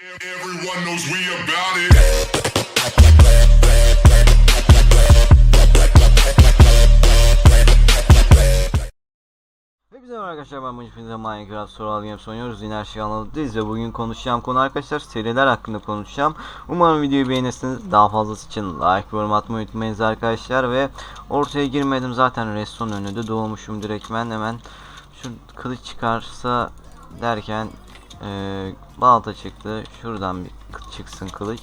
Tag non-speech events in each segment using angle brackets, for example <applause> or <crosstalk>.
Everyone knows. Hepinize merhaba arkadaşlar ben Film'de Minecraft Survival Games oynuyoruz. Yine her şeyi anlattıyız ve bugün konuşacağım konu arkadaşlar seriler hakkında konuşacağım. Umarım videoyu beğenirsiniz. Daha fazlası için like yorum atmayı unutmayınız arkadaşlar. Ve ortaya girmedim zaten reston önünde doğmuşum direktmen. Hemen şu kılıç çıkarsa derken e, balta çıktı şuradan bir çıksın kılıç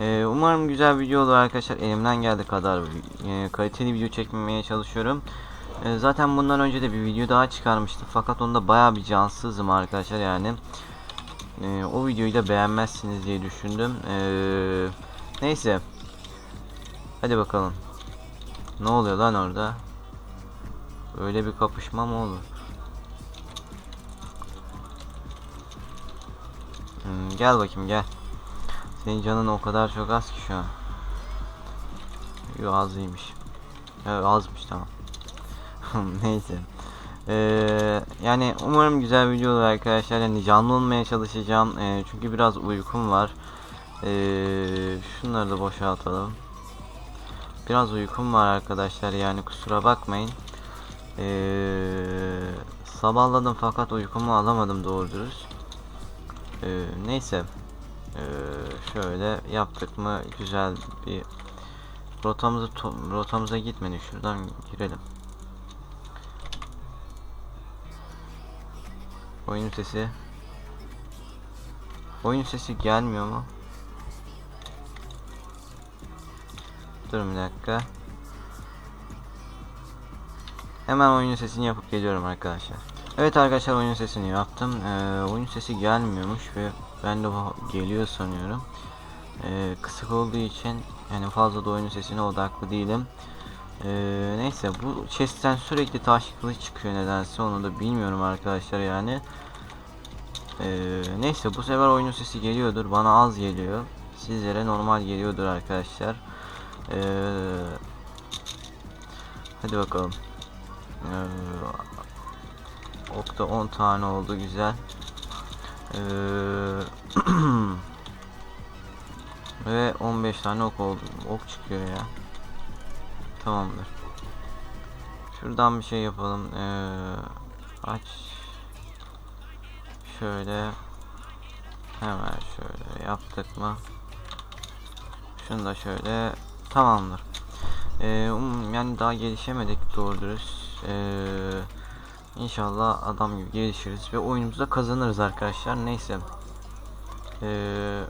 e, Umarım güzel video olur arkadaşlar elimden geldiği kadar e, kaliteli video çekmeye çalışıyorum e, zaten bundan önce de bir video daha çıkarmıştım fakat onda baya bir cansızım arkadaşlar yani. E, o videoyu da beğenmezsiniz diye düşündüm. E, neyse. Hadi bakalım. Ne oluyor lan orada? Öyle bir kapışma mı olur? Hmm, gel bakayım gel. Senin canın o kadar çok az ki şu an. Yo azıymış. Evet azmış tamam. <laughs> Neyse. Ee, yani umarım güzel video olur arkadaşlar. Yani canlı olmaya çalışacağım. Ee, çünkü biraz uykum var. Ee, şunları da boşaltalım. Biraz uykum var arkadaşlar. Yani kusura bakmayın. Ee, sabahladım fakat uykumu alamadım doğru dürüst. Ee, neyse. Ee, şöyle yaptık mı güzel bir rotamızı rotamıza gitmedik. Şuradan girelim. Oyun sesi. Oyun sesi gelmiyor mu? Durun bir dakika. Hemen oyun sesini yapıp geliyorum arkadaşlar. Evet arkadaşlar oyun sesini yaptım. Ee, oyun sesi gelmiyormuş ve ben de geliyor sanıyorum. Ee, kısık olduğu için yani fazla da oyun sesine odaklı değilim. Ee, neyse bu chest'ten sürekli taş kılıç çıkıyor nedense onu da bilmiyorum arkadaşlar yani. Ee, neyse bu sefer oyunun sesi geliyordur bana az geliyor. Sizlere normal geliyordur arkadaşlar. Ee, hadi bakalım. Ee, okta 10 tane oldu güzel. Ee, <clears throat> ve 15 tane ok oldu. Ok çıkıyor ya. Tamamdır. Şuradan bir şey yapalım. Ee, aç. Şöyle. Hemen şöyle yaptık mı? Şunu da şöyle. Tamamdır. Ee, um, yani daha gelişemedik doğru dürüst. Ee, inşallah adam gibi gelişiriz ve oyunumuzda kazanırız arkadaşlar. Neyse. Ee,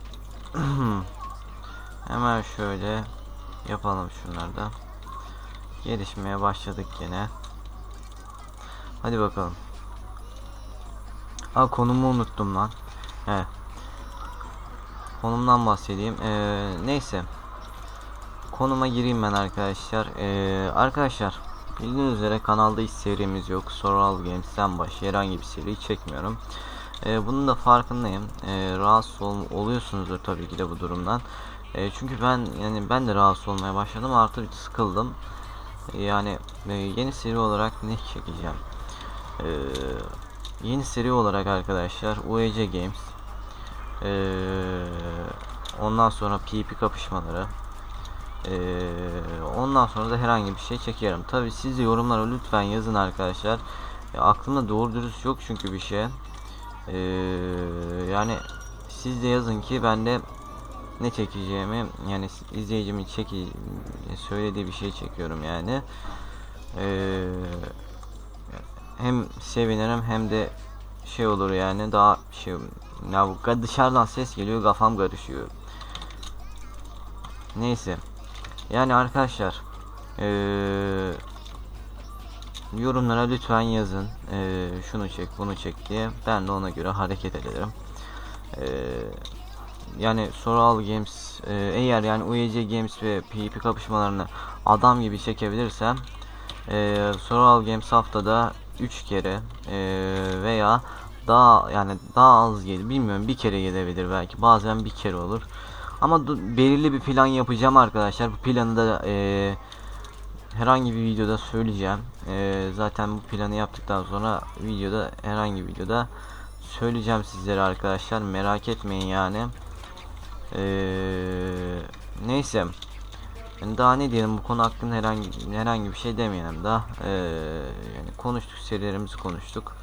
<clears throat> hemen şöyle yapalım şunları da. Gelişmeye başladık yine. Hadi bakalım. Ha konumu unuttum lan. He. Konumdan bahsedeyim. Ee, neyse. Konuma gireyim ben arkadaşlar. Ee, arkadaşlar bildiğiniz üzere kanalda hiç serimiz yok. Survival Games'ten başka herhangi bir seri çekmiyorum. Ee, bunun da farkındayım. Ee, rahatsız ol oluyorsunuzdur tabii ki de bu durumdan. Ee, çünkü ben yani ben de rahatsız olmaya başladım. Artık sıkıldım. Yani e, yeni seri olarak ne çekeceğim? Ee, yeni seri olarak arkadaşlar UEC Games. Ee, ondan sonra PvP kapışmaları. Ee, ondan sonra da herhangi bir şey çekerim. Tabi siz de yorumlara lütfen yazın arkadaşlar. Ya, aklımda doğru dürüst yok çünkü bir şey. Ee, yani siz de yazın ki ben de ne çekeceğimi yani izleyicimin çeki söylediği bir şey çekiyorum yani. Ee, hem sevinirim hem de şey olur yani daha şey ya dışarıdan ses geliyor kafam karışıyor. Neyse. Yani arkadaşlar ee, yorumlara lütfen yazın. Ee, şunu çek bunu çek diye. Ben de ona göre hareket ederim. Ee, yani Soral Games e, eğer yani UEC Games ve PvP kapışmalarını adam gibi çekebilirsem e, Soral Games haftada 3 kere e, veya daha yani daha az gelir. Bilmiyorum bir kere gelebilir belki. Bazen bir kere olur ama belirli bir plan yapacağım arkadaşlar bu planı da e, herhangi bir videoda söyleyeceğim E, zaten bu planı yaptıktan sonra videoda herhangi bir videoda söyleyeceğim sizlere arkadaşlar merak etmeyin yani. Ee, neyse. Daha ne diyelim bu konu hakkında herhangi herhangi bir şey demeyelim daha. Ee, yani konuştuk serilerimizi konuştuk.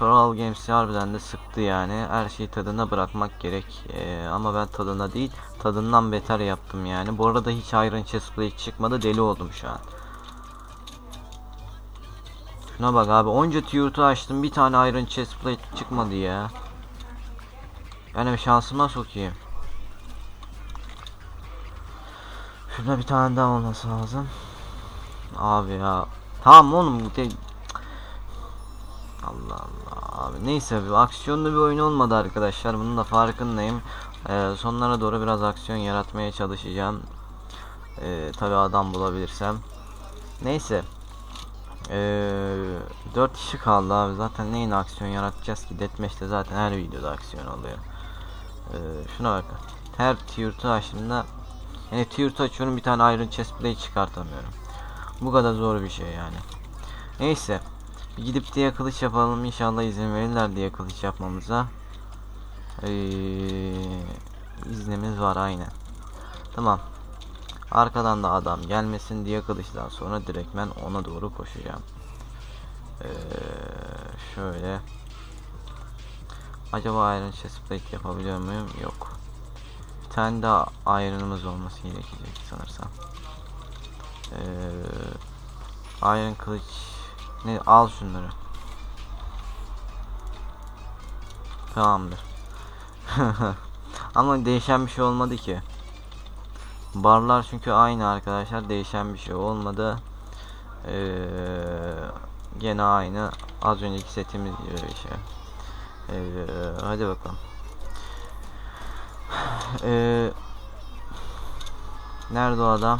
Soral Games harbiden de sıktı yani. Her şeyi tadına bırakmak gerek. Ee, ama ben tadına değil, tadından beter yaptım yani. Bu arada hiç Iron Chest Plate çıkmadı. Deli oldum şu an. Şuna bak abi. Onca tiyurtu açtım. Bir tane Iron Chest Plate çıkmadı ya. Yani şansıma sokayım. Şurada bir tane daha olması lazım. Abi ya. Tamam oğlum. Allah Allah abi. Neyse bir aksiyonlu bir oyun olmadı arkadaşlar. Bunun da farkındayım. Ee, sonlara doğru biraz aksiyon yaratmaya çalışacağım. Ee, tabi adam bulabilirsem. Neyse. Ee, 4 kişi kaldı abi. Zaten neyin aksiyon yaratacağız ki? Deathmatch'te zaten her videoda aksiyon oluyor. Ee, şuna bakın. Her tier 2 açtığımda yani tier 2 açıyorum bir tane Iron Chest Plate çıkartamıyorum. Bu kadar zor bir şey yani. Neyse. Gidip diye kılıç yapalım. İnşallah izin verirler diye kılıç yapmamıza. Ee, iznimiz var aynen. Tamam. Arkadan da adam gelmesin diye kılıçtan sonra direktmen ona doğru koşacağım. Ee, şöyle. Acaba Iron Chest Plate yapabiliyor muyum? Yok. Bir tane daha Iron'ımız olması gerekecek sanırsam. Ee, Iron kılıç ne al şunları. Tamamdır. <laughs> Ama değişen bir şey olmadı ki. Barlar çünkü aynı arkadaşlar. Değişen bir şey olmadı. Ee, gene aynı. Az önceki setimiz gibi bir şey. Ee, hadi bakalım. <sighs> Ee, nerede o adam?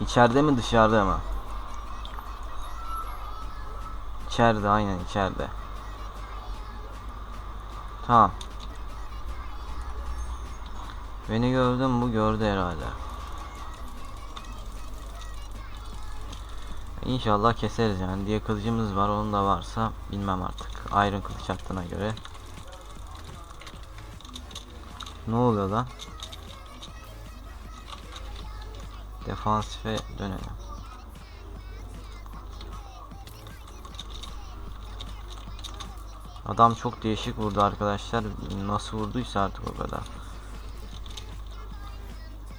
İçeride mi dışarıda mı? İçeride aynen içeride. Tamam. Beni gördün bu gördü herhalde. İnşallah keseriz yani diye kılıcımız var onun da varsa bilmem artık. Iron kılıç attığına göre. Ne oluyor lan? Defansife dönelim. Adam çok değişik vurdu arkadaşlar. Nasıl vurduysa artık o kadar.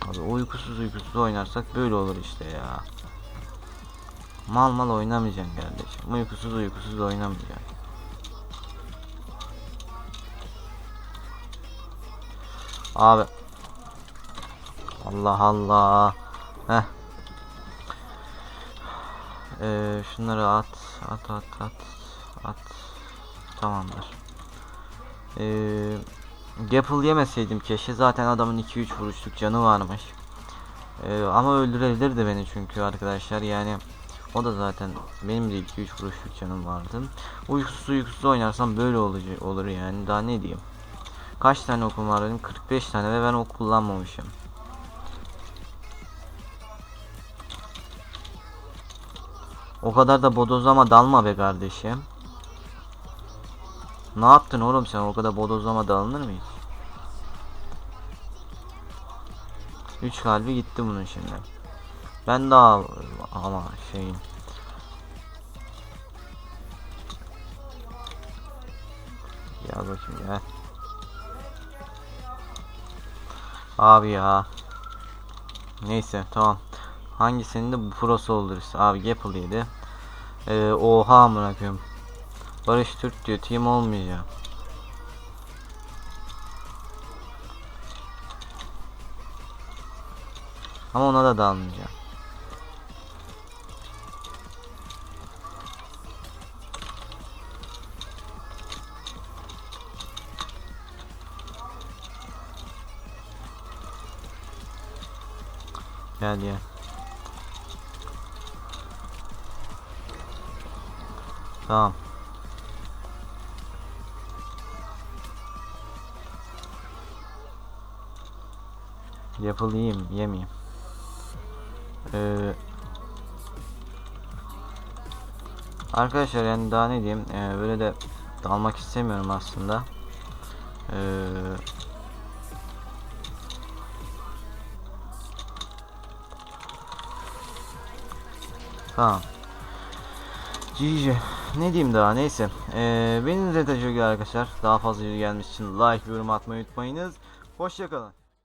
Abi uykusuz uykusuz oynarsak böyle olur işte ya. Mal mal oynamayacaksın kardeşim. Uykusuz uykusuz oynamayacaksın. Abi. Allah Allah. Heh. Ee, şunları at, at, at, at, at. Tamamdır. Ee, Gapple yemeseydim keşke. Zaten adamın 2-3 vuruşluk canı varmış. Ee, ama öldürebilirdi beni çünkü arkadaşlar yani o da zaten benim de 2-3 vuruşluk canım vardı. Uykusuz uykusuz oynarsam böyle olacak olur yani daha ne diyeyim. Kaç tane okum var benim? 45 tane ve ben ok kullanmamışım. O kadar da bodozlama dalma be kardeşim. Ne yaptın oğlum sen? O kadar bodozlama dalınır mı hiç? 3 kalbi gitti bunun şimdi. Ben daha ama şeyim. Ya bakayım ya. Abi ya. Neyse tamam. Hangisinin de bu prosu olur işte. Abi Gapple yedi. Ee, oha amına. Barış Türk diyor. Team olmayacak. Ama ona da dalmayacağım. Gel gel. Tamam. Yiyeyim, yemeyeyim. Ee, arkadaşlar yani daha ne diyeyim ee, böyle de dalmak istemiyorum aslında. Ee, tamam. GG. Ne diyeyim daha neyse. Ee, beni de teşekkür arkadaşlar. Daha fazla video gelmiş için like yorum atmayı unutmayınız. Hoşçakalın.